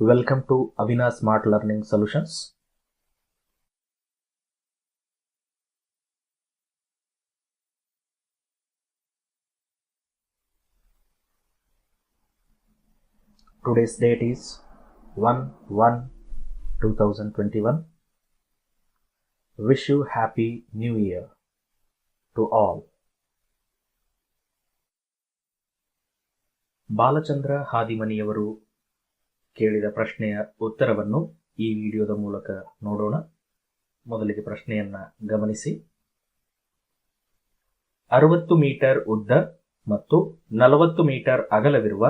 Welcome to Avina Smart Learning Solutions. Today's date is 1 1 2021. Wish you happy new year to all. Balachandra ಹಾದಿಮನಿಯವರು ಕೇಳಿದ ಪ್ರಶ್ನೆಯ ಉತ್ತರವನ್ನು ಈ ವಿಡಿಯೋದ ಮೂಲಕ ನೋಡೋಣ. ಮೊದಲಿಗೆ ಪ್ರಶ್ನೆಯನ್ನ ಗಮನಿಸಿ. ಅರವತ್ತು ಮೀಟರ್ ಉದ್ದ ಮತ್ತು ನಲವತ್ತು ಮೀಟರ್ ಅಗಲವಿರುವ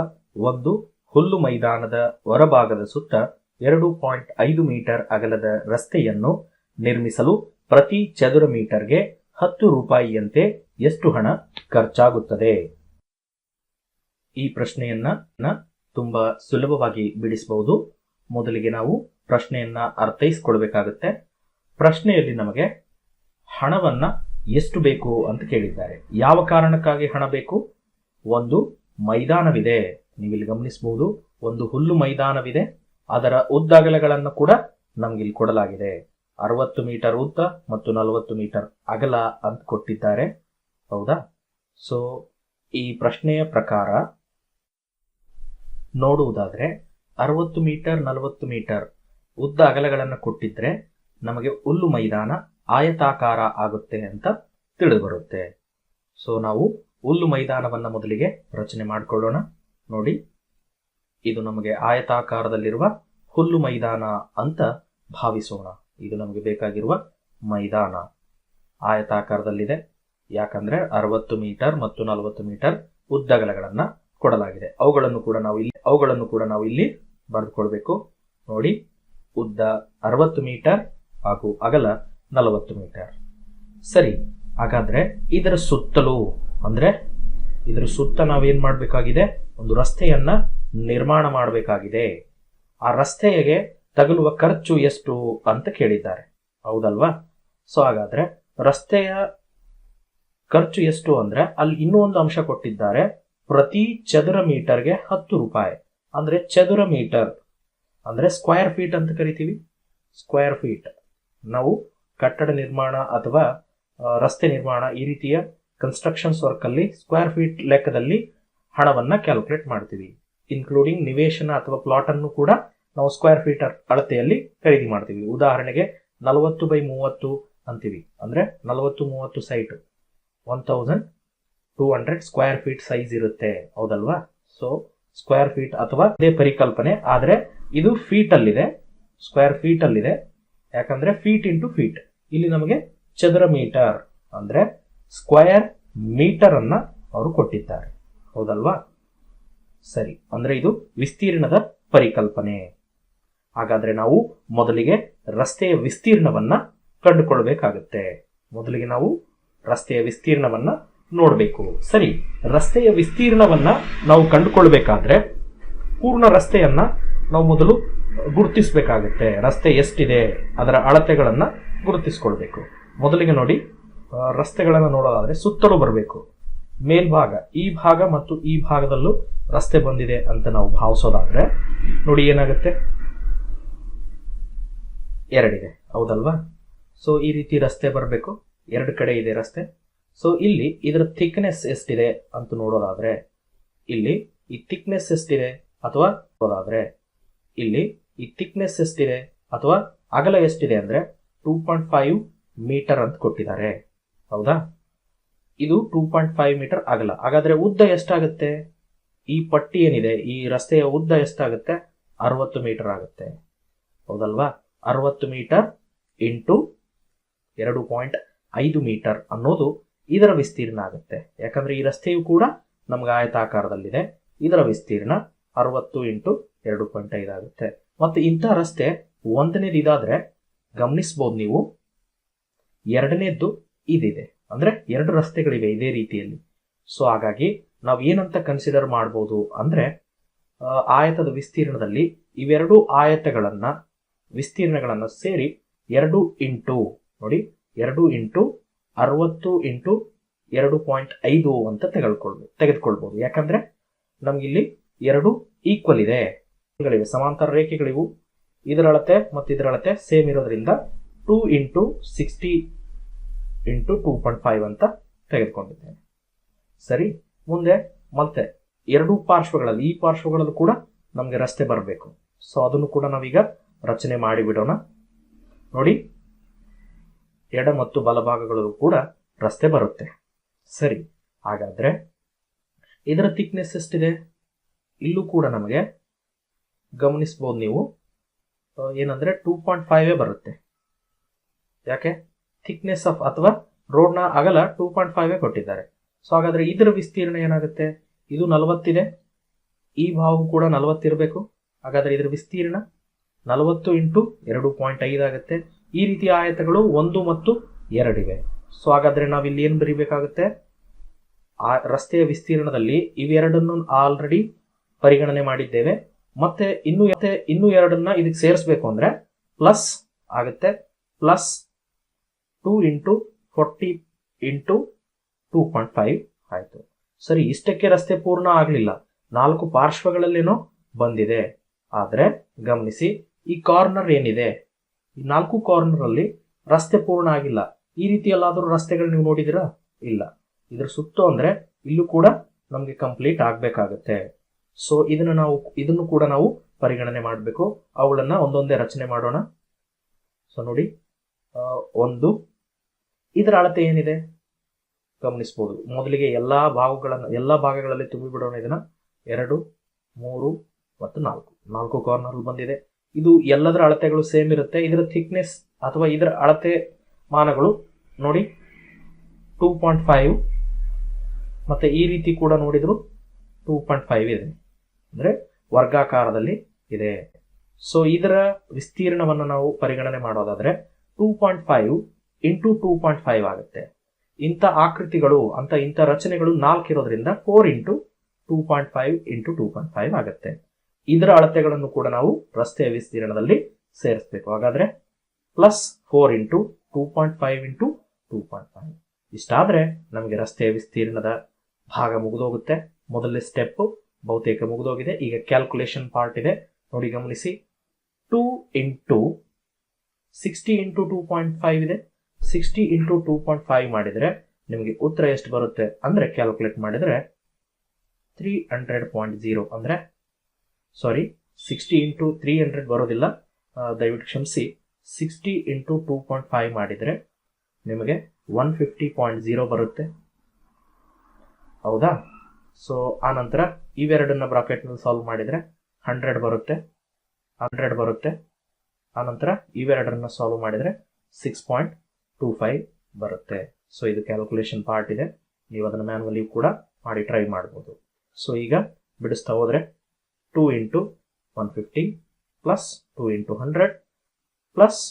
ಒಂದು ಹುಲ್ಲು ಮೈದಾನದ ಹೊರಭಾಗದ ಸುತ್ತ ಎರಡು ಪಾಯಿಂಟ್ ಐದು ಮೀಟರ್ ಅಗಲದ ರಸ್ತೆಯನ್ನು ನಿರ್ಮಿಸಲು ಪ್ರತಿ ಚದುರ ಮೀಟರ್ಗೆ ಹತ್ತು ರೂಪಾಯಿಯಂತೆ ಎಷ್ಟು ಹಣ ಖರ್ಚಾಗುತ್ತದೆ? ಈ ಪ್ರಶ್ನೆಯನ್ನ ತುಂಬಾ ಸುಲಭವಾಗಿ ಬಿಡಿಸಬಹುದು. ಮೊದಲಿಗೆ ನಾವು ಪ್ರಶ್ನೆಯನ್ನ ಅರ್ಥೈಸ್ಕೊಳ್ಬೇಕಾಗುತ್ತೆ ಪ್ರಶ್ನೆಯಲ್ಲಿ ನಮಗೆ ಹಣವನ್ನ ಎಷ್ಟು ಬೇಕು ಅಂತ ಕೇಳಿದ್ದಾರೆ. ಯಾವ ಕಾರಣಕ್ಕಾಗಿ ಹಣ ಬೇಕು? ಒಂದು ಮೈದಾನವಿದೆ. ನೀವಿಲ್ಲಿ ಗಮನಿಸಬಹುದು, ಒಂದು ಹುಲ್ಲು ಮೈದಾನವಿದೆ. ಅದರ ಉದ್ದಗಲಗಳನ್ನು ಕೂಡ ನಮ್ಗೆ ಇಲ್ಲಿ ಕೊಡಲಾಗಿದೆ. ಅರವತ್ತು ಮೀಟರ್ ಉದ್ದ ಮತ್ತು ನಲವತ್ತು ಮೀಟರ್ ಅಗಲ ಅಂತ ಕೊಟ್ಟಿದ್ದಾರೆ. ಹೌದಾ? ಸೊ ಈ ಪ್ರಶ್ನೆಯ ಪ್ರಕಾರ ನೋಡುವುದಾದ್ರೆ ಅರವತ್ತು ಮೀಟರ್, ನಲವತ್ತು ಮೀಟರ್ ಉದ್ದ ಅಗಲಗಳನ್ನು ಕೊಟ್ಟಿದ್ರೆ ನಮಗೆ ಹುಲ್ಲು ಮೈದಾನ ಆಯತಾಕಾರ ಆಗುತ್ತೆ ಅಂತ ತಿಳಿದು ಬರುತ್ತೆ ಸೊ ನಾವು ಹುಲ್ಲು ಮೈದಾನವನ್ನು ಮೊದಲಿಗೆ ರಚನೆ ಮಾಡಿಕೊಳ್ಳೋಣ. ನೋಡಿ, ಇದು ನಮಗೆ ಆಯತಾಕಾರದಲ್ಲಿರುವ ಹುಲ್ಲು ಮೈದಾನ ಅಂತ ಭಾವಿಸೋಣ. ಇದು ನಮಗೆ ಬೇಕಾಗಿರುವ ಮೈದಾನ ಆಯತಾಕಾರದಲ್ಲಿದೆ. ಯಾಕಂದ್ರೆ ಅರವತ್ತು ಮೀಟರ್ ಮತ್ತು ನಲವತ್ತು ಮೀಟರ್ ಉದ್ದಗಲಗಳನ್ನ ಕೊಡಲಾಗಿದೆ. ಅವುಗಳನ್ನು ಕೂಡ ನಾವು ಇಲ್ಲಿ, ಅವುಗಳನ್ನು ಕೂಡ ನಾವು ಇಲ್ಲಿ ಬರೆದುಕೊಳ್ಬೇಕು. ನೋಡಿ, ಉದ್ದ ಅರವತ್ತು ಮೀಟರ್ ಹಾಗೂ ಅಗಲ ನಲವತ್ತು ಮೀಟರ್. ಸರಿ, ಹಾಗಾದ್ರೆ ಇದರ ಸುತ್ತಲೂ ಅಂದ್ರೆ ಇದರ ಸುತ್ತ ನಾವೇನ್ ಮಾಡಬೇಕಾಗಿದೆ? ಒಂದು ರಸ್ತೆಯನ್ನ ನಿರ್ಮಾಣ ಮಾಡಬೇಕಾಗಿದೆ. ಆ ರಸ್ತೆಗೆ ತಗಲುವ ಖರ್ಚು ಎಷ್ಟು ಅಂತ ಕೇಳಿದ್ದಾರೆ. ಹೌದಲ್ವಾ? ಸೊ ಹಾಗಾದ್ರೆ ರಸ್ತೆಯ ಖರ್ಚು ಎಷ್ಟು ಅಂದ್ರೆ ಅಲ್ಲಿ ಇನ್ನೂ ಒಂದು ಅಂಶ ಕೊಟ್ಟಿದ್ದಾರೆ. ಪ್ರತಿ ಚದರ ಮೀಟರ್ಗೆ ಹತ್ತು ರೂಪಾಯಿ. ಅಂದರೆ ಚದುರ ಮೀಟರ್, ಅಂದರೆ ಸ್ಕ್ವೇರ್ ಫೀಟ್ ಅಂತ ಕರಿತೀವಿ. ಸ್ಕ್ವೇರ್ ಫೀಟ್ ನಾವು ಕಟ್ಟಡ ನಿರ್ಮಾಣ ಅಥವಾ ರಸ್ತೆ ನಿರ್ಮಾಣ ಈ ರೀತಿಯ ಕನ್ಸ್ಟ್ರಕ್ಷನ್ಸ್ ವರ್ಕಲ್ಲಿ ಸ್ಕ್ವೇರ್ ಫೀಟ್ ಲೆಕ್ಕದಲ್ಲಿ ಹಣವನ್ನು ಕ್ಯಾಲ್ಕುಲೇಟ್ ಮಾಡ್ತೀವಿ. ಇನ್ಕ್ಲೂಡಿಂಗ್ ನಿವೇಶನ ಅಥವಾ ಪ್ಲಾಟ್ ಅನ್ನು ಕೂಡ ನಾವು ಸ್ಕ್ವೇರ್ ಫೀಟ್ ಅಳತೆಯಲ್ಲಿ ಖರೀದಿ ಮಾಡ್ತೀವಿ. ಉದಾಹರಣೆಗೆ ನಲವತ್ತು ಬೈ ಮೂವತ್ತು ಅಂತೀವಿ. ಅಂದರೆ ನಲವತ್ತು ಮೂವತ್ತು site one thousand two hundred square feet size ಇರುತ್ತೆ. ಹೌದಲ್ವಾ? ಸೊ ಸ್ಕ್ವೇರ್ ಫೀಟ್ ಅಥವಾ ಅದೇ ಪರಿಕಲ್ಪನೆ. ಆದರೆ, ಇದು ಫೀಟ್ ಅಲ್ಲಿದೆ. ಸ್ಕ್ವೇರ್ ಫೀಟ್ ಅಲ್ಲಿದೆ. ಯಾಕಂದ್ರೆ ಫೀಟ್ ಇಂಟು ಫೀಟ್ ಇಲ್ಲಿ ನಮಗೆ ಚದರ ಮೀಟರ್ ಅಂದ್ರೆ ಸ್ಕ್ವೇರ್ ಮೀಟರ್ ಅನ್ನ ಅವರು ಕೊಟ್ಟಿದ್ದಾರೆ. ಹೌದಲ್ವಾ? ಸರಿ. ಅಂದ್ರೆ, ಇದು ವಿಸ್ತೀರ್ಣದ ಪರಿಕಲ್ಪನೆ. ಹಾಗಾದ್ರೆ, ನಾವು ಮೊದಲಿಗೆ ರಸ್ತೆಯ ವಿಸ್ತೀರ್ಣವನ್ನ ಕಂಡುಕೊಳ್ಬೇಕಾಗುತ್ತೆ. ಮೊದಲಿಗೆ ನಾವು ರಸ್ತೆಯ ವಿಸ್ತೀರ್ಣವನ್ನ ನೋಡಬೇಕು. ಸರಿ, ರಸ್ತೆಯ ವಿಸ್ತೀರ್ಣವನ್ನ ನಾವು ಕಂಡುಕೊಳ್ಬೇಕಾದ್ರೆ ಪೂರ್ಣ ರಸ್ತೆಯನ್ನ ನಾವು ಮೊದಲು ಗುರುತಿಸಬೇಕಾಗುತ್ತೆ. ರಸ್ತೆ ಎಷ್ಟಿದೆ, ಅದರ ಅಳತೆಗಳನ್ನ ಗುರುತಿಸ್ಕೊಳ್ಬೇಕು. ಮೊದಲಿಗೆ ನೋಡಿ ರಸ್ತೆಗಳನ್ನು ನೋಡೋದಾದ್ರೆ ಸುತ್ತಲೂ ಬರಬೇಕು. ಮೇಲ್ಭಾಗ, ಈ ಭಾಗ ಮತ್ತು ಈ ಭಾಗದಲ್ಲೂ ರಸ್ತೆ ಬಂದಿದೆ ಅಂತ ನಾವು ಭಾವಿಸೋದಾದ್ರೆ, ನೋಡಿ ಏನಾಗುತ್ತೆ? ಎರಡಿದೆ. ಹೌದಲ್ವಾ? ಸೊ ಈ ರೀತಿ ರಸ್ತೆ ಬರಬೇಕು. ಎರಡು ಕಡೆ ಇದೆ ರಸ್ತೆ. ಸೊ ಇಲ್ಲಿ ಇದರ ಥಿಕ್ನೆಸ್ ಎಷ್ಟಿದೆ ಅಂತ ನೋಡೋದಾದ್ರೆ, ಇಲ್ಲಿ ಈ ಥಿಕ್ನೆಸ್ ಎಷ್ಟಿದೆ ಅಥವಾ ನೋಡೋದಾದ್ರೆ, ಇಲ್ಲಿ ಈ ಥಿಕ್ನೆಸ್ ಎಷ್ಟಿದೆ ಅಥವಾ ಅಗಲ ಎಷ್ಟಿದೆ ಅಂದ್ರೆ ಟೂ ಪಾಯಿಂಟ್ ಫೈವ್ ಮೀಟರ್ ಅಂತ ಕೊಟ್ಟಿದ್ದಾರೆ. ಹೌದಾ? ಇದು ಟೂ ಪಾಯಿಂಟ್ ಫೈವ್ ಮೀಟರ್ ಅಗಲ. ಹಾಗಾದ್ರೆ ಉದ್ದ ಎಷ್ಟಾಗುತ್ತೆ? ಈ ಪಟ್ಟಿ ಏನಿದೆ? ಈ ರಸ್ತೆಯ ಉದ್ದ ಎಷ್ಟಾಗುತ್ತೆ? ಅರವತ್ತು ಮೀಟರ್ ಆಗುತ್ತೆ. ಹೌದಲ್ವಾ? ಅರವತ್ತು ಮೀಟರ್ ಇಂಟು ಎರಡು ಪಾಯಿಂಟ್ ಐದು ಮೀಟರ್ ಅನ್ನೋದು ಇದರ ವಿಸ್ತೀರ್ಣ ಆಗುತ್ತೆ. ಯಾಕಂದ್ರೆ ಈ ರಸ್ತೆಯು ಕೂಡ ನಮ್ಗೆ ಆಯತಾಕಾರದಲ್ಲಿದೆ. ಇದರ ವಿಸ್ತೀರ್ಣ ಅರವತ್ತು ಇಂಟು ಎರಡು ಪಾಯಿಂಟ್ ಐದು ಆಗುತ್ತೆ. ಮತ್ತೆ ಇಂಥ ರಸ್ತೆ ಒಂದನೇದು ಇದಾದ್ರೆ ಗಮನಿಸ್ಬೋದು ನೀವು, ಎರಡನೇದ್ದು ಇದಿದೆ. ಅಂದ್ರೆ ಎರಡು ರಸ್ತೆಗಳಿವೆ ಇದೇ ರೀತಿಯಲ್ಲಿ. ಸೊ ಹಾಗಾಗಿ ನಾವು ಏನಂತ ಕನ್ಸಿಡರ್ ಮಾಡ್ಬೋದು ಅಂದ್ರೆ ಆಯತದ ವಿಸ್ತೀರ್ಣದಲ್ಲಿ ಇವೆರಡು ಆಯತಗಳನ್ನ, ವಿಸ್ತೀರ್ಣಗಳನ್ನ ಸೇರಿ ಎರಡು ಇಂಟು, ನೋಡಿ, ಎರಡು ಇಂಟು ಅರವತ್ತು ಇಂಟು ಎರಡು ಪಾಯಿಂಟ್ ಐದು ಅಂತ ತೆಗೆದುಕೊಳ್ಬೋದು ತೆಗೆದುಕೊಳ್ಬೋದು. ಯಾಕಂದ್ರೆ ನಮ್ಗಿಲ್ಲಿ ಎರಡು ಈಕ್ವಲ್ ಇದೆ. ಸಮಾಂತರ ರೇಖೆಗಳಿವು ಇದರ ಅಳತೆ ಮತ್ತು ಇದರ ಅಳತೆ ಸೇಮ್ ಇರೋದ್ರಿಂದ two into sixty into two point five ಅಂತ ತೆಗೆದುಕೊಂಡಿದ್ದೇನೆ. ಸರಿ? ಮುಂದೆ ಮತ್ತೆ ಎರಡು ಪಾರ್ಶ್ವಗಳಲ್ಲಿ, ಈ ಪಾರ್ಶ್ವಗಳಲ್ಲೂ ಕೂಡ ನಮಗೆ ರಸ್ತೆ ಬರಬೇಕು. ಸೊ ಅದನ್ನು ಕೂಡ ನಾವೀಗ ರಚನೆ ಮಾಡಿಬಿಡೋಣ ನೋಡಿ. ಎಡ ಮತ್ತು ಬಲಭಾಗಗಳಲ್ಲೂ ಕೂಡ ರಸ್ತೆ ಬರುತ್ತೆ. ಸರಿ, ಹಾಗಾದ್ರೆ ಇದರ ಥಿಕ್ನೆಸ್ ಎಷ್ಟಿದೆ? ಇಲ್ಲೂ ಕೂಡ ನಮಗೆ ಗಮನಿಸ್ಬೋದು ನೀವು. ಏನಂದರೆ ಟೂ ಪಾಯಿಂಟ್ ಫೈವೇ ಬರುತ್ತೆ. ಯಾಕೆ? ಥಿಕ್ನೆಸ್ ಆಫ್ ಅಥವಾ ರೋಡ್ನ ಅಗಲ ಟೂ ಪಾಯಿಂಟ್ ಫೈವೇ ಕೊಟ್ಟಿದ್ದಾರೆ. ಸೊ ಹಾಗಾದ್ರೆ ಇದರ ವಿಸ್ತೀರ್ಣ ಏನಾಗುತ್ತೆ? ಇದು ನಲವತ್ತಿದೆ. ಈ ಭಾಗವು ಕೂಡ ನಲವತ್ತಿರಬೇಕು ಹಾಗಾದ್ರೆ ಇದರ ವಿಸ್ತೀರ್ಣ ನಲವತ್ತು ಇಂಟು ಎರಡು ಪಾಯಿಂಟ್ ಐದು ಆಗುತ್ತೆ. ಈ ರೀತಿ ಆಯತಗಳು ಒಂದು ಮತ್ತು ಎರಡಿವೆ. ಸೊ ಹಾಗಾದ್ರೆ ನಾವು ಇಲ್ಲಿ ಏನು ಬರೀಬೇಕಾಗುತ್ತೆ? ಆ ರಸ್ತೆಯ ವಿಸ್ತೀರ್ಣದಲ್ಲಿ ಇವೆರಡನ್ನು ಆಲ್ರೆಡಿ ಪರಿಗಣನೆ ಮಾಡಿದ್ದೇವೆ. ಮತ್ತೆ ಇನ್ನು ಮತ್ತೆ ಇನ್ನು ಎರಡನ್ನ ಇದಕ್ಕೆ ಸೇರಿಸ್ಬೇಕು ಅಂದ್ರೆ ಪ್ಲಸ್ ಆಗುತ್ತೆ. Plus two into forty into two point five ಆಯಿತು. ಸರಿ, ಇಷ್ಟಕ್ಕೆ ರಸ್ತೆ ಪೂರ್ಣ ಆಗಲಿಲ್ಲ. ನಾಲ್ಕು ಪಾರ್ಶ್ವಗಳಲ್ಲೇನೋ ಬಂದಿದೆ. ಆದರೆ ಗಮನಿಸಿ, ಈ ಕಾರ್ನರ್ ಏನಿದೆ? ನಾಲ್ಕು ಕಾರ್ನರ್ ಅಲ್ಲಿ ರಸ್ತೆ ಪೂರ್ಣ ಆಗಿಲ್ಲ. ಈ ರೀತಿ ಎಲ್ಲಾದರೂ ರಸ್ತೆಗಳು ನೀವು ನೋಡಿದಿರಾ ಇಲ್ಲ. ಇದ್ರ ಸುತ್ತು ಅಂದ್ರೆ ಇಲ್ಲೂ ಕೂಡ ನಮಗೆ ಕಂಪ್ಲೀಟ್ ಆಗ್ಬೇಕಾಗತ್ತೆ. ಸೊ ಇದನ್ನ ನಾವು, ಇದನ್ನು ಕೂಡ ನಾವು ಪರಿಗಣನೆ ಮಾಡಬೇಕು. ಅವುಗಳನ್ನ ಒಂದೊಂದೇ ರಚನೆ ಮಾಡೋಣ. ಸೊ ನೋಡಿ. ಒಂದು. ಇದರ ಅಳತೆ ಏನಿದೆ? ಗಮನಿಸಬಹುದು ಮೊದಲಿಗೆ ಎಲ್ಲಾ ಭಾಗಗಳನ್ನ, ಎಲ್ಲಾ ಭಾಗಗಳಲ್ಲಿ ತುಂಬಿಬಿಡೋಣ ಇದನ್ನ. ಎರಡು, ಮೂರು ಮತ್ತು ನಾಲ್ಕು. ನಾಲ್ಕು ಕಾರ್ನರ್ ಬಂದಿದೆ. ಇದು ಎಲ್ಲದರ ಅಳತೆಗಳು ಸೇಮ್ ಇರುತ್ತೆ. ಇದರ ಥಿಕ್ನೆಸ್ ಅಥವಾ ಇದರ ಅಳತೆ ಮಾನಗಳು ನೋಡಿ ಟೂ ಪಾಯಿಂಟ್ ಫೈವ್ ಮತ್ತೆ ಈ ರೀತಿ ಕೂಡ ನೋಡಿದ್ರು ಟೂ ಪಾಯಿಂಟ್ ಫೈವ್ ಇದೆ. ಅಂದ್ರೆ ವರ್ಗಾಕಾರದಲ್ಲಿ ಇದೆ. ಸೊ ಇದರ ವಿಸ್ತೀರ್ಣವನ್ನು ನಾವು ಪರಿಗಣನೆ ಮಾಡೋದಾದ್ರೆ two point five into two point five ಆಗುತ್ತೆ. ಇಂಥ ಆಕೃತಿಗಳು, ಅಂತ ಇಂಥ ರಚನೆಗಳು ನಾಲ್ಕು ಇರೋದ್ರಿಂದ four into two point five into two point five ಆಗುತ್ತೆ. ಇದರ ಅಳತೆಗಳನ್ನು ಕೂಡ ನಾವು ರಸ್ತೆಯ ವಿಸ್ತೀರ್ಣದಲ್ಲಿ ಸೇರಿಸಬೇಕು. ಹಾಗಾದ್ರೆ plus four into two point five into two point five ಇಷ್ಟಾದ್ರೆ ನಮಗೆ ರಸ್ತೆಯ ವಿಸ್ತೀರ್ಣದ ಭಾಗ ಮುಗಿದೋಗುತ್ತೆ. ಮೊದಲನೇ ಸ್ಟೆಪ್ ಬಹುತೇಕ ಮುಗಿದೋಗಿದೆ. ಈಗ ಕ್ಯಾಲ್ಕುಲೇಷನ್ ಪಾರ್ಟ್ ಇದೆ. ನೋಡಿ ಗಮನಿಸಿ. Two into sixty into two point five ಇದೆ. Sixty into two point five ಮಾಡಿದರೆ ನಿಮಗೆ ಉತ್ತರ ಎಷ್ಟು ಬರುತ್ತೆ? ಅಂದರೆ ಕ್ಯಾಲ್ಕುಲೇಟ್ ಮಾಡಿದರೆ ತ್ರೀ ಹಂಡ್ರೆಡ್ ಪಾಯಿಂಟ್ ಜೀರೋ ಅಂದರೆ sorry sixty into three hundred ಬರೋದಿಲ್ಲ. ದಯವಿಟ್ಟು ಕ್ಷಮಿಸಿ. Sixty into two point five ಮಾಡಿದರೆ ನಿಮಗೆ ಒನ್ ಫಿಫ್ಟಿ ಪಾಯಿಂಟ್ ಜೀರೋ ಬರುತ್ತೆ. ಹೌದಾ? ಸೊ ಆ ನಂತರ ಇವೆರಡನ್ನ ಬ್ರಾಕೆಟ್ನಲ್ಲಿ ಸಾಲ್ವ್ ಮಾಡಿದರೆ ಹಂಡ್ರೆಡ್ ಬರುತ್ತೆ. ಹಂಡ್ರೆಡ್ ಬರುತ್ತೆ. ಆ ನಂತರ ಇವೆರಡನ್ನ ಸಾಲ್ವ್ ಮಾಡಿದರೆ ಸಿಕ್ಸ್ ಪಾಯಿಂಟ್ ಟೂ ಫೈವ್ ಬರುತ್ತೆ. ಸೊ ಇದು ಕ್ಯಾಲ್ಕುಲೇಷನ್ ಪಾರ್ಟ್ ಇದೆ. ನೀವು ಅದನ್ನು ಮ್ಯಾನ್ವಲಿ ಕೂಡ ಮಾಡಿ ಟ್ರೈ ಮಾಡ್ಬೋದು. ಸೊ ಈಗ ಬಿಡಿಸ್ತಾ ಹೋದರೆ two into one fifty plus two into hundred plus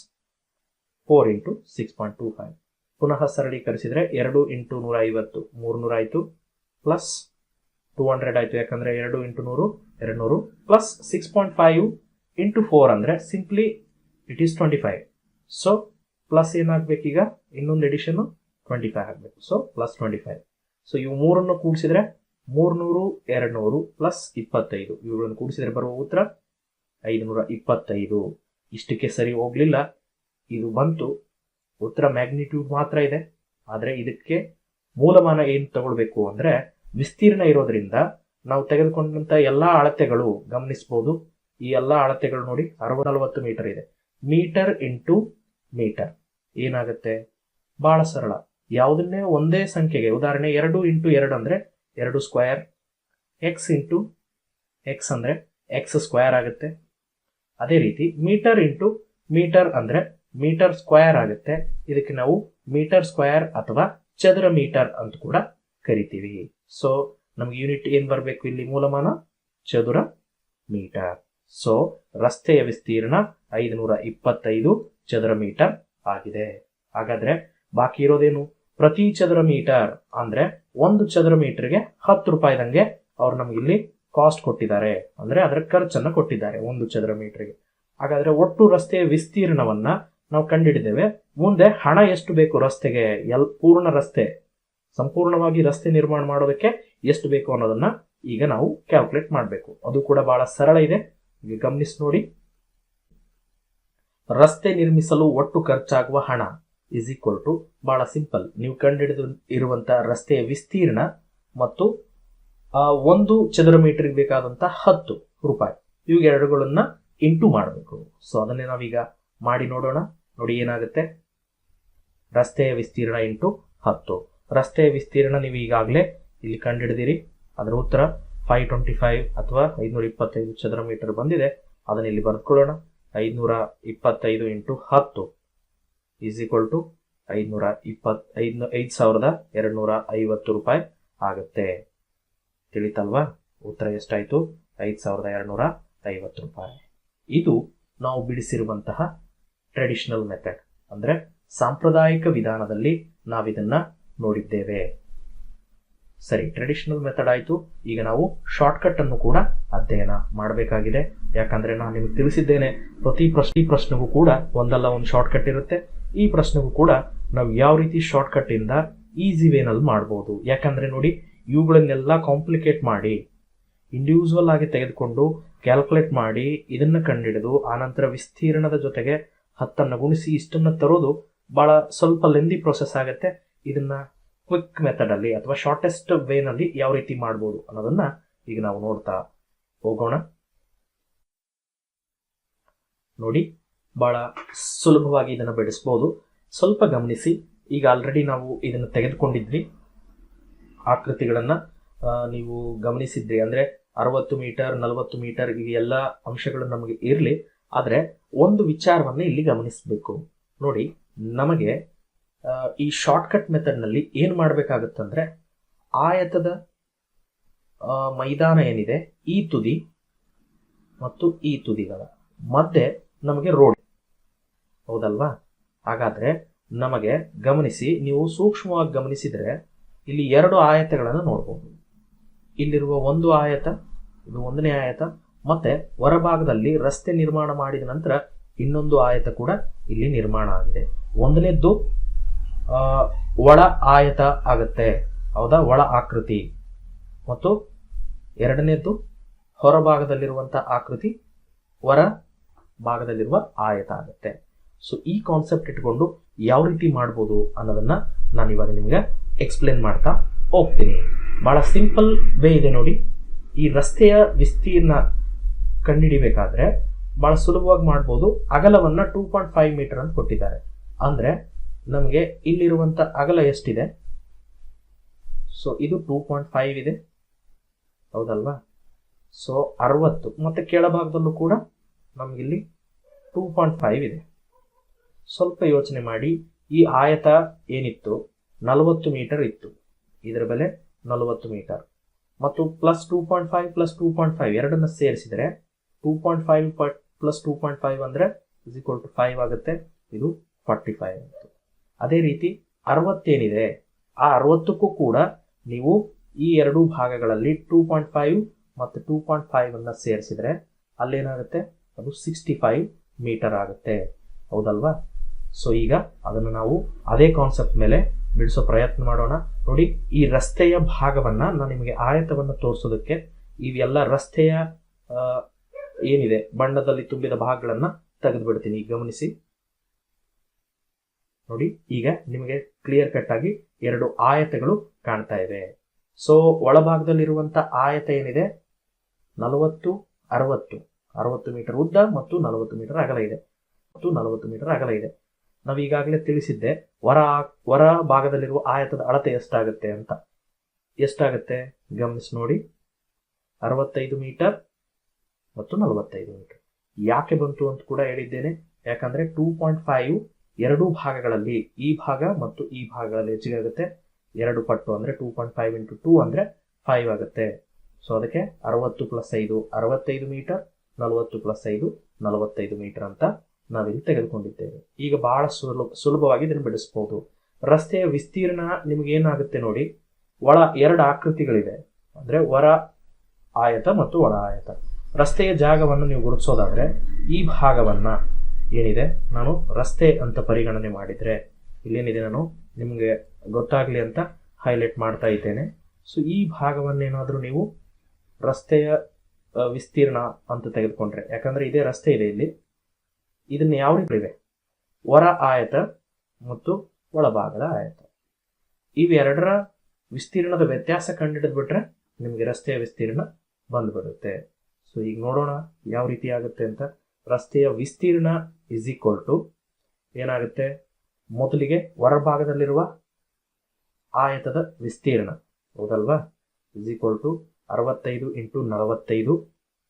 four into six point two five ಪುನಃ ಸರಳೀಕರಿಸಿದರೆ ಎರಡು ಇಂಟು ನೂರ ಐವತ್ತು ಮೂರುನೂರ ಆಯಿತು ಪ್ಲಸ್ ಟೂ ಹಂಡ್ರೆಡ್ ಆಯಿತು. ಯಾಕಂದರೆ ಎರಡು ಇಂಟು ನೂರು ಎರಡು ನೂರು plus six point five into four ಅಂದರೆ simply it is twenty five so plus ಏನಾಗಬೇಕೀಗ? ಇನ್ನೊಂದು ಎಡಿಷನ್ನು ಟ್ವೆಂಟಿ ಫೈವ್ ಆಗಬೇಕು. So plus twenty five so ಇವು ಮೂರನ್ನು ಕೂಡಿಸಿದ್ರೆ ಮೂರ್ನೂರು, ಎರಡ್ನೂರು ಪ್ಲಸ್ ಇಪ್ಪತ್ತೈದು. ಇವುಗಳನ್ನು ಕೂಡಿಸಿದರೆ ಬರುವ ಉತ್ತರ ಐದುನೂರ ಇಪ್ಪತ್ತೈದು. ಇಷ್ಟಕ್ಕೆ ಸರಿ ಹೋಗಲಿಲ್ಲ. ಇದು ಬಂತು. ಉತ್ತರ ಮ್ಯಾಗ್ನಿಟ್ಯೂಡ್ ಮಾತ್ರ ಇದೆ. ಆದರೆ ಇದಕ್ಕೆ ಮೂಲಮಾನ ಏನು ತಗೊಳ್ಬೇಕು ಅಂದ್ರೆ ವಿಸ್ತೀರ್ಣ ಇರೋದ್ರಿಂದ ನಾವು ತೆಗೆದುಕೊಂಡಂಥ ಎಲ್ಲಾ ಅಳತೆಗಳು ಗಮನಿಸಬಹುದು ಈ ಎಲ್ಲಾ ಅಳತೆಗಳು ನೋಡಿ ಅರವತ್ತು ನಲವತ್ತು ಮೀಟರ್ ಇದೆ. ಮೀಟರ್ ಇಂಟು ಮೀಟರ್ ಏನಾಗುತ್ತೆ? ಬಹಳ ಸರಳ. ಯಾವುದನ್ನೇ ಒಂದೇ ಸಂಖ್ಯೆಗೆ, ಉದಾಹರಣೆ ಎರಡು ಇಂಟು ಎರಡು ಅಂದ್ರೆ ಎರಡು ಸ್ಕ್ವಯರ್ ಎಕ್ಸ್ ಇಂಟು ಎಕ್ಸ್ ಅಂದರೆ ಎಕ್ಸ್ ಸ್ಕ್ವಯರ್ ಆಗುತ್ತೆ. ಅದೇ ರೀತಿ ಮೀಟರ್ ಇಂಟು ಮೀಟರ್ ಅಂದರೆ ಮೀಟರ್ ಸ್ಕ್ವಯರ್ ಆಗುತ್ತೆ. ಇದಕ್ಕೆ ನಾವು ಮೀಟರ್ ಸ್ಕ್ವಯರ್ ಅಥವಾ ಚದರ ಮೀಟರ್ ಅಂತ ಕೂಡ ಕರಿತೀವಿ. ಸೊ ನಮ್ಗೆ ಯೂನಿಟ್ ಏನು ಬರಬೇಕು ಇಲ್ಲಿ ಮೂಲಮಾನ? ಚದುರ ಮೀಟರ್. ಸೊ ರಸ್ತೆಯ ವಿಸ್ತೀರ್ಣ ಐದುನೂರ ಇಪ್ಪತ್ತೈದು ಚದರ ಮೀಟರ್ ಆಗಿದೆ. ಹಾಗಾದ್ರೆ ಬಾಕಿ ಇರೋದೇನು? ಪ್ರತಿ ಚದರ ಮೀಟರ್ ಅಂದ್ರೆ ಒಂದು ಚದರ ಮೀಟರ್ಗೆ ಹತ್ತು ರೂಪಾಯಿದಂಗೆ ಅವ್ರು ನಮ್ಗೆ ಇಲ್ಲಿ ಕಾಸ್ಟ್ ಕೊಟ್ಟಿದ್ದಾರೆ. ಅಂದ್ರೆ ಅದರ ಖರ್ಚನ್ನ ಕೊಟ್ಟಿದ್ದಾರೆ ಒಂದು ಚದರ ಮೀಟರ್ಗೆ. ಹಾಗಾದ್ರೆ ಒಟ್ಟು ರಸ್ತೆಯ ವಿಸ್ತೀರ್ಣವನ್ನ ನಾವು ಕಂಡುಹಿಡಿದ್ದೇವೆ ಮುಂದೆ ಹಣ ಎಷ್ಟು ಬೇಕು ರಸ್ತೆಗೆ, ಎಲ್, ಪೂರ್ಣ ರಸ್ತೆ, ಸಂಪೂರ್ಣವಾಗಿ ರಸ್ತೆ ನಿರ್ಮಾಣ ಮಾಡೋದಕ್ಕೆ ಎಷ್ಟು ಬೇಕು ಅನ್ನೋದನ್ನ ಈಗ ನಾವು ಕ್ಯಾಲ್ಕುಲೇಟ್ ಮಾಡಬೇಕು. ಅದು ಕೂಡ ಬಹಳ ಸರಳ ಇದೆ. ಈಗ ಗಮನಿಸಿ ನೋಡಿ. ರಸ್ತೆ ನಿರ್ಮಿಸಲು ಒಟ್ಟು ಖರ್ಚಾಗುವ ಹಣ. ಇಸ್ ಈಕ್ವಲ್ ಟು ಬಹಳ ಸಿಂಪಲ್ ನೀವು ಕಂಡುಹಿಡಿದು ಇರುವಂತಹ ರಸ್ತೆಯ ವಿಸ್ತೀರ್ಣ ಮತ್ತು ಆ, ಒಂದು ಚದರ ಮೀಟರ್ಗೆ ಬೇಕಾದಂತ ಹತ್ತು ರೂಪಾಯಿ. ಇವೆರಡುಗಳನ್ನ ಇಂಟು ಮಾಡಬೇಕು. ಸೊ ಅದನ್ನೇ ನಾವೀಗ ಮಾಡಿ ನೋಡೋಣ. ನೋಡಿ ಏನಾಗುತ್ತೆ? ರಸ್ತೆಯ ವಿಸ್ತೀರ್ಣ ಇಂಟು ಹತ್ತು. ರಸ್ತೆಯ ವಿಸ್ತೀರ್ಣ ನೀವು ಈಗಾಗಲೇ ಇಲ್ಲಿ ಕಂಡುಹಿಡಿದಿರಿ. ಅದರ ಉತ್ತರ ಫೈವ್ ಟ್ವೆಂಟಿ ಫೈವ್ ಅಥವಾ ಐದುನೂರ ಇಪ್ಪತ್ತೈದು ಚದರ ಮೀಟರ್ ಬಂದಿದೆ. ಅದನ್ನ ಇಲ್ಲಿ ಬರೆದುಕೊಳ್ಳೋಣ. ಐದುನೂರ ಇಪ್ಪತ್ತೈದು ಇಂಟು ಹತ್ತು. ಈಸ್ ಈಕ್ವಲ್ ಟು ಐದುನೂರ ಇಪ್ಪತ್ ಐದು ಐದು ಸಾವಿರದ ಎರಡು ನೂರ ಐವತ್ತು ರೂಪಾಯಿ ಆಗುತ್ತೆ. ತಿಳಿತಲ್ವಾ? ಉತ್ತರ ಎಷ್ಟಾಯಿತು? ಐದು ಸಾವಿರದ ಎರಡುನೂರ ಐವತ್ತು ರೂಪಾಯಿ. ಇದು ನಾವು ಬಿಡಿಸಿರುವಂತಹ ಟ್ರೆಡಿಷನಲ್ ಮೆಥಡ್ ಅಂದ್ರೆ ಸಾಂಪ್ರದಾಯಿಕ ವಿಧಾನದಲ್ಲಿ ನಾವಿದನ್ನ ನೋಡಿದ್ದೇವೆ. ಸರಿ ಟ್ರೆಡಿಷನಲ್ ಮೆಥಡ್ ಆಯಿತು. ಈಗ ನಾವು ಶಾರ್ಟ್ಕಟ್ ಅನ್ನು ಕೂಡ ಅಧ್ಯಯನ ಮಾಡಬೇಕಾಗಿದೆ. ಯಾಕಂದ್ರೆ ನಾನು ನಿಮಗೆ ತಿಳಿಸಿದ್ದೇನೆ, ಪ್ರತಿ ಪ್ರಶ್ನೆ ಪ್ರಶ್ನೆಗೂ ಕೂಡ ಒಂದಲ್ಲ, ಒಂದು ಶಾರ್ಟ್ಕಟ್ ಇರುತ್ತೆ. ಈ ಪ್ರಶ್ನೆಗೂ ಕೂಡ ನಾವು ಯಾವ ರೀತಿ ಶಾರ್ಟ್ಕಟ್ ಇಂದ ಈಸಿ ವೇನಲ್ಲಿ ಮಾಡ್ಬೋದು. ಯಾಕಂದ್ರೆ ನೋಡಿ, ಇವುಗಳನ್ನೆಲ್ಲ ಕಾಂಪ್ಲಿಕೇಟ್ ಮಾಡಿ ಇಂಡಿವಿಜುವಲ್ ಆಗಿ ತೆಗೆದುಕೊಂಡು ಕ್ಯಾಲ್ಕುಲೇಟ್ ಮಾಡಿ, ಇದನ್ನ ಕಂಡುಹಿಡಿದು ಆನಂತರ ವಿಸ್ತೀರ್ಣದ ಜೊತೆಗೆ ಹತ್ತನ್ನು ಗುಣಿಸಿ ಇಷ್ಟನ್ನ ತರೋದು ಬಹಳ ಸ್ವಲ್ಪ ಲೆಂದಿ ಪ್ರೊಸೆಸ್ ಆಗುತ್ತೆ. ಇದನ್ನ ಕ್ವಿಕ್ ಮೆಥಡ್ ಅಲ್ಲಿ ಅಥವಾ ಶಾರ್ಟೆಸ್ಟ್ ವೇನಲ್ಲಿ ಯಾವ ರೀತಿ ಮಾಡ್ಬೋದು ಅನ್ನೋದನ್ನ ಈಗ ನಾವು ನೋಡ್ತಾ ಹೋಗೋಣ. ನೋಡಿ ಬಹಳ ಸುಲಭವಾಗಿ ಇದನ್ನು ಬೆಳೆಸ್ಬೋದು ಸ್ವಲ್ಪ ಗಮನಿಸಿ. ಈಗ ಆಲ್ರೆಡಿ ನಾವು ಇದನ್ನು ತೆಗೆದುಕೊಂಡಿದ್ವಿ. ಆಕೃತಿಗಳನ್ನು ನೀವು ಗಮನಿಸಿದ್ರಿ. ಅಂದರೆ ಅರವತ್ತು ಮೀಟರ್, ನಲವತ್ತು ಮೀಟರ್ ಈ ಎಲ್ಲ ಅಂಶಗಳು ನಮಗೆ ಇರಲಿ. ಆದರೆ ಒಂದು ವಿಚಾರವನ್ನು ಇಲ್ಲಿ ಗಮನಿಸಬೇಕು. ನೋಡಿ, ನಮಗೆ ಈ ಶಾರ್ಟ್ಕಟ್ ಮೆಥಡ್ನಲ್ಲಿ ಏನು ಮಾಡಬೇಕಾಗತ್ತಂದ್ರೆ, ಆಯತದ ಮೈದಾನ ಏನಿದೆ, ಈ ತುದಿ ಮತ್ತು ಈ ತುದಿಗಳ ಮಧ್ಯೆ ನಮಗೆ ರೋಡ್ ಹೌದಲ್ವಾ? ಹಾಗಾದ್ರೆ ನಮಗೆ ಗಮನಿಸಿ, ನೀವು ಸೂಕ್ಷ್ಮವಾಗಿ ಗಮನಿಸಿದರೆ ಇಲ್ಲಿ ಎರಡು ಆಯತಗಳನ್ನು ನೋಡಬಹುದು ಇಲ್ಲಿರುವ ಒಂದು ಆಯತ, ಇದು ಒಂದನೇ ಆಯತ, ಮತ್ತೆ ಹೊರಭಾಗದಲ್ಲಿ ರಸ್ತೆ ನಿರ್ಮಾಣ ಮಾಡಿದ ನಂತರ ಇನ್ನೊಂದು ಆಯತ ಕೂಡ ಇಲ್ಲಿ ನಿರ್ಮಾಣ ಆಗಿದೆ. ಒಂದನೇದ್ದು ಒಳ ಆಯತ ಆಗುತ್ತೆ. ಹೌದಾ? ಒಳ ಆಕೃತಿ. ಮತ್ತು ಎರಡನೇದ್ದು ಹೊರಭಾಗದಲ್ಲಿರುವಂತ ಆಕೃತಿ ಹೊರ ಭಾಗದಲ್ಲಿರುವ ಆಯತ ಆಗುತ್ತೆ. ಸೊ ಈ ಕಾನ್ಸೆಪ್ಟ್ ಇಟ್ಕೊಂಡು ಯಾವ ರೀತಿ ಮಾಡ್ಬೋದು ಅನ್ನೋದನ್ನ ನಾನು ಇವಾಗ ನಿಮಗೆ ಎಕ್ಸ್ಪ್ಲೇನ್ ಮಾಡ್ತಾ ಹೋಗ್ತೀನಿ. ಬಹಳ ಸಿಂಪಲ್ ವೇ ಇದೆ ನೋಡಿ. ಈ ರಸ್ತೆಯ ವಿಸ್ತೀರ್ಣ ಕಂಡುಹಿಡಿಬೇಕಾದ್ರೆ ಬಹಳ ಸುಲಭವಾಗಿ ಮಾಡ್ಬೋದು. ಅಗಲವನ್ನ ಟೂ ಪಾಯಿಂಟ್ ಫೈವ್ ಮೀಟರ್ ಅಂತ ಕೊಟ್ಟಿದ್ದಾರೆ. ಅಂದ್ರೆ ನಮಗೆ ಇಲ್ಲಿರುವಂತ ಅಗಲ ಎಷ್ಟಿದೆ? ಸೊ ಇದು ಟೂ ಪಾಯಿಂಟ್ ಫೈವ್ ಇದೆ. ಹೌದಲ್ವಾ? ಸೊ ಅರವತ್ತು. ಮತ್ತೆ ಕೆಳಭಾಗದಲ್ಲೂ ಕೂಡ ನಮಗಿಲ್ಲಿ ಟೂ ಪಾಯಿಂಟ್ ಫೈವ್ ಇದೆ. ಸ್ವಲ್ಪ ಯೋಚನೆ ಮಾಡಿ. ಈ ಆಯತ ಏನಿತ್ತು? ನಲವತ್ತು ಮೀಟರ್ ಇತ್ತು. ಇದರ ಬೆಲೆ ನಲವತ್ತು ಮೀಟರ್. ಮತ್ತು plus two point five plus two point five ಎರಡನ್ನು ಸೇರಿಸಿದರೆ two point five plus two point five ಅಂದರೆ ಇಸ್ ಈಕ್ವಲ್ ಟು ಫೈವ್ ಆಗುತ್ತೆ. ಇದು ಫಾರ್ಟಿ ಫೈವ್ ಆಯಿತು. ಅದೇ ರೀತಿ ಅರವತ್ತೇನಿದೆ? ಆ ಅರವತ್ತಕ್ಕೂ ಕೂಡ ನೀವು ಈ ಎರಡು ಭಾಗಗಳಲ್ಲಿ ಟೂ ಪಾಯಿಂಟ್ ಫೈವ್ ಮತ್ತು ಟೂ ಪಾಯಿಂಟ್ ಫೈವ್ ಅನ್ನ ಸೇರಿಸಿದ್ರೆ ಅಲ್ಲೇನಾಗುತ್ತೆ? ಅದು ಸಿಕ್ಸ್ಟಿ ಫೈವ್ ಮೀಟರ್ ಆಗುತ್ತೆ. ಹೌದಲ್ವಾ? ಸೊ ಈಗ ಅದನ್ನು ನಾವು ಅದೇ ಕಾನ್ಸೆಪ್ಟ್ ಮೇಲೆ ಬಿಡಿಸೋ ಪ್ರಯತ್ನ ಮಾಡೋಣ. ನೋಡಿ, ಈ ರಸ್ತೆಯ ಭಾಗವನ್ನು ನಾನು ನಿಮಗೆ ಆಯತವನ್ನು ತೋರಿಸೋದಕ್ಕೆ ಇವೆಲ್ಲ ರಸ್ತೆಯ ಏನಿದೆ, ಬಣ್ಣದಲ್ಲಿ ತುಂಬಿದ ಭಾಗಗಳನ್ನು ತೆಗೆದು ಬಿಡ್ತೀನಿ ಗಮನಿಸಿ. ನೋಡಿ, ಈಗ ನಿಮಗೆ ಕ್ಲಿಯರ್ ಕಟ್ ಆಗಿ ಎರಡು ಆಯತಗಳು ಕಾಣ್ತಾ ಇವೆ. ಸೊ ಒಳಭಾಗದಲ್ಲಿರುವಂತ ಆಯತ ಏನಿದೆ? ನಲವತ್ತು, ಅರವತ್ತು. ಅರವತ್ತು ಮೀಟರ್ ಉದ್ದ ಮತ್ತು ನಲವತ್ತು ಮೀಟರ್ ಅಗಲ ಇದೆ. ಮತ್ತು ನಲವತ್ತು ಮೀಟರ್ ಅಗಲ ಇದೆ. ನಾವು ಈಗಾಗಲೇ ತಿಳಿಸಿದ್ದೆ ಹೊರ ಹೊರ ಭಾಗದಲ್ಲಿರುವ ಆಯತದ ಅಳತೆ ಎಷ್ಟಾಗುತ್ತೆ ಅಂತ. ಎಷ್ಟಾಗುತ್ತೆ? ಗಮನಿಸಿ ನೋಡಿ. ಅರವತ್ತೈದು ಮೀಟರ್ ಮತ್ತು ನಲವತ್ತೈದು ಮೀಟರ್. ಯಾಕೆ ಬಂತು ಅಂತ ಕೂಡ ಹೇಳಿದ್ದೇನೆ. ಯಾಕಂದ್ರೆ ಟೂ ಪಾಯಿಂಟ್ ಫೈವ್ ಎರಡೂ ಭಾಗಗಳಲ್ಲಿ ಈ ಭಾಗ ಮತ್ತು ಈ ಭಾಗಗಳಲ್ಲಿ ಹೆಚ್ಚಿಗೆ ಆಗುತ್ತೆ. ಎರಡು ಪಟ್ಟು ಅಂದ್ರೆ two point five into two ಅಂದ್ರೆ ಫೈವ್ ಆಗುತ್ತೆ. ಸೊ ಅದಕ್ಕೆ ಅರವತ್ತು ಪ್ಲಸ್ ಐದು, ಅರವತ್ತೈದು ಮೀಟರ್, ನಲವತ್ತು ಪ್ಲಸ್ ಐದು, ನಲವತ್ತೈದು ಮೀಟರ್ ಅಂತ ನಾವಿಲ್ಲಿ ತೆಗೆದುಕೊಂಡಿದ್ದೇವೆ. ಈಗ ಬಹಳ ಸುಲಭ, ಸುಲಭವಾಗಿ ಇದನ್ನು ಬಿಡಿಸ್ಬೋದು. ರಸ್ತೆಯ ವಿಸ್ತೀರ್ಣ ನಿಮ್ಗೆ ಏನಾಗುತ್ತೆ ನೋಡಿ, ಒಳ ಎರಡು ಆಕೃತಿಗಳಿವೆ. ಅಂದ್ರೆ ಹೊರ ಆಯತ ಮತ್ತು ಒಳ ಆಯತ. ರಸ್ತೆಯ ಜಾಗವನ್ನು ನೀವು ಗುರುತಿಸೋದಾದ್ರೆ, ಈ ಭಾಗವನ್ನ ಏನಿದೆ, ನಾನು ರಸ್ತೆ ಅಂತ ಪರಿಗಣನೆ ಮಾಡಿದ್ರೆ, ಇಲ್ಲೇನಿದೆ ನಾನು ನಿಮಗೆ ಗೊತ್ತಾಗ್ಲಿ ಅಂತ ಹೈಲೈಟ್ ಮಾಡ್ತಾ ಇದ್ದೇನೆ. ಸೊ ಈ ಭಾಗವನ್ನೇನಾದರೂ ನೀವು ರಸ್ತೆಯ ವಿಸ್ತೀರ್ಣ ಅಂತ ತೆಗೆದುಕೊಂಡ್ರೆ, ಯಾಕಂದ್ರೆ ಇದೇ ರಸ್ತೆ ಇದೆ ಇಲ್ಲಿ. ಇದನ್ನ ಯಾವ ರೀತಿ ಇವೆ ಹೊರ ಆಯತ ಮತ್ತು ಒಳಭಾಗದ ಆಯತ. ಇವೆರಡರ ವಿಸ್ತೀರ್ಣದ ವ್ಯತ್ಯಾಸ ಕಂಡಿಡಿದ್ ಬಿಟ್ರೆ ನಿಮಗೆ ರಸ್ತೆಯ ವಿಸ್ತೀರ್ಣ ಬಂದ್ಬಿಡುತ್ತೆ. ಸೊ ಈಗ ನೋಡೋಣ ಯಾವ ರೀತಿ ಆಗುತ್ತೆ ಅಂತ. ರಸ್ತೆಯ ವಿಸ್ತೀರ್ಣ ಇಸ್ ಈಕ್ವಲ್ ಟು ಏನಾಗುತ್ತೆ? ಮೊದಲಿಗೆ ಹೊರಭಾಗದಲ್ಲಿರುವ ಆಯತದ ವಿಸ್ತೀರ್ಣ. ಹೌದಲ್ವಾ? ಇಸ್ ಈಕ್ವಲ್ ಟು ಅರವತ್ತೈದು ಇಂಟು ನಲವತ್ತೈದು.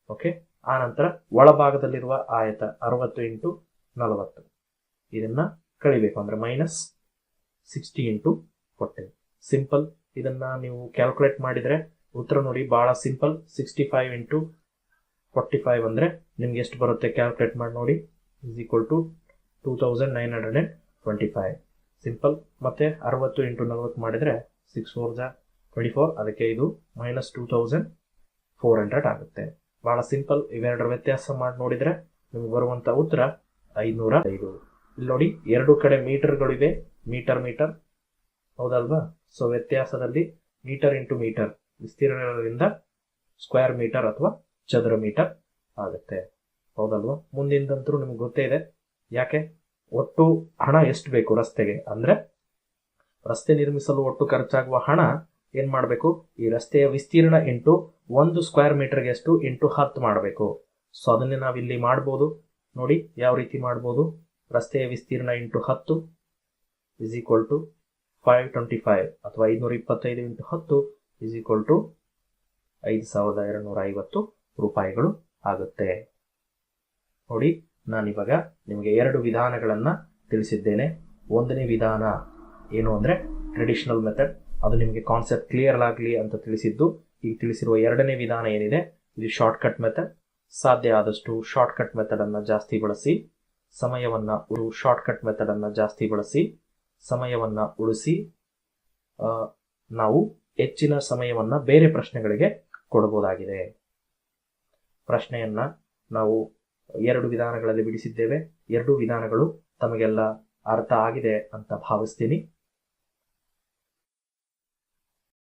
ಓಕೆ ಆ ನಂತರ ಒಳಭಾಗದಲ್ಲಿರುವ ಆಯತ ಅರವತ್ತು ಇಂಟು ನಲವತ್ತು. ಇದನ್ನ ಕಳಿಬೇಕು. ಅಂದ್ರೆ minus sixty into fourteen simple ಇದನ್ನ ನೀವು ಕ್ಯಾಲ್ಕುಲೇಟ್ ಮಾಡಿದ್ರೆ ಉತ್ತರ ನೋಡಿ ಬಹಳ simple sixty five into forty five ಅಂದರೆ ನಿಮ್ಗೆ ಎಷ್ಟು ಬರುತ್ತೆ? ಕ್ಯಾಲ್ಕುಲೇಟ್ ಮಾಡಿ ನೋಡಿ. Is equal to two thousand nine hundred and twenty five simple ಮತ್ತೆ ಅರವತ್ತು ಇಂಟು ನಲವತ್ತು ಮಾಡಿದರೆ ಸಿಕ್ಸ್ ಫೋರ್ ಜಾ ಟ್ವೆಂಟಿ ಫೋರ್ ಅದಕ್ಕೆ ಇದು minus two thousand four hundred ಆಗುತ್ತೆ. ಭಾಳ ಸಿಂಪಲ್, ಇವೆರಡರ ವ್ಯತ್ಯಾಸ ಮಾಡಿ ನೋಡಿದರೆ ನಿಮ್ಗೆ ಬರುವಂತ ಉತ್ತರ ಐನೂರ ಐದು. ಇಲ್ಲಿ ನೋಡಿ, ಎರಡು ಕಡೆ ಮೀಟರ್ಗಳಿವೆ ಮೀಟರ್ ಮೀಟರ್. ಹೌದಲ್ವಾ? ಸೊ ವ್ಯತ್ಯಾಸದಲ್ಲಿ ಮೀಟರ್ ಇಂಟು ಮೀಟರ್. ವಿಸ್ತೀರ್ಣದಿಂದ ಸ್ಕ್ವೇರ್ ಮೀಟರ್ ಅಥವಾ ಚದರ ಮೀಟರ್ ಆಗುತ್ತೆ. ಹೌದಲ್ವಾ? ಮುಂದಿಂದಂತರೂ ನಿಮ್ಗೆ ಗೊತ್ತೇ ಇದೆ. ಯಾಕೆ? ಒಟ್ಟು ಹಣ ಎಷ್ಟು ಬೇಕು ರಸ್ತೆಗೆ? ಅಂದ್ರೆ ರಸ್ತೆ ನಿರ್ಮಿಸಲು ಒಟ್ಟು ಖರ್ಚಾಗುವ ಹಣ ಏನ್ ಮಾಡಬೇಕು ಈ ರಸ್ತೆಯ ವಿಸ್ತೀರ್ಣ ಇಂಟು ಒಂದು ಸ್ಕ್ವೇರ್ ಮೀಟರ್ಗೆ ಎಷ್ಟು ಇಂಟು ಹತ್ತು ಮಾಡಬೇಕು. ಸೊ ಅದನ್ನೇ ನಾವಿಲ್ಲಿ ಮಾಡ್ಬೋದು. ನೋಡಿ, ಯಾವ ರೀತಿ ಮಾಡ್ಬೋದು? ರಸ್ತೆಯ ವಿಸ್ತೀರ್ಣ ಇಂಟು ಹತ್ತು is equal to five twenty five ಅಥವಾ ಐದುನೂರ ಇಪ್ಪತ್ತೈದು ಇಂಟು ಹತ್ತು ಇಸ್ ಈಕ್ವಲ್ ಟು ಐದು ಸಾವಿರದ ಎರಡುನೂರ ಐವತ್ತು ರೂಪಾಯಿಗಳು ಆಗುತ್ತೆ. ನೋಡಿ, ನಾನಿವಾಗ ನಿಮಗೆ ಎರಡು ವಿಧಾನಗಳನ್ನು ತಿಳಿಸಿದ್ದೇನೆ. ಒಂದನೇ ವಿಧಾನ ಏನು ಅಂದರೆ ಟ್ರೆಡಿಷನಲ್ ಮೆಥಡ್ ಅದು ನಿಮಗೆ ಕಾನ್ಸೆಪ್ಟ್ ಕ್ಲಿಯರ್ ಆಗಲಿ ಅಂತ ತಿಳಿಸಿದ್ದು, ಈಗ ತಿಳಿಸಿರುವ ಎರಡನೇ ವಿಧಾನ ಏನಿದೆ, ಇದು ಶಾರ್ಟ್ಕಟ್ ಮೆಥಡ್ ಸಾಧ್ಯ ಆದಷ್ಟು ಶಾರ್ಟ್ ಶಾರ್ಟ್ಕಟ್ ಮೆಥಡನ್ನು ಜಾಸ್ತಿ ಬಳಸಿ, ಸಮಯವನ್ನು ಉಳು ಶಾರ್ಟ್ಕಟ್ ಮೆಥಡನ್ನು ಜಾಸ್ತಿ ಬಳಸಿ, ಸಮಯವನ್ನು ಉಳಿಸಿ ನಾವು ಹೆಚ್ಚಿನ ಸಮಯವನ್ನು ಬೇರೆ ಪ್ರಶ್ನೆಗಳಿಗೆ ಕೊಡಬಹುದಾಗಿದೆ ಪ್ರಶ್ನೆಯನ್ನ ನಾವು ಎರಡು ವಿಧಾನಗಳಲ್ಲಿ ಬಿಡಿಸಿದ್ದೇವೆ. ಎರಡು ವಿಧಾನಗಳು ತಮಗೆಲ್ಲ ಅರ್ಥ ಆಗಿದೆ ಅಂತ ಭಾವಿಸ್ತೀನಿ.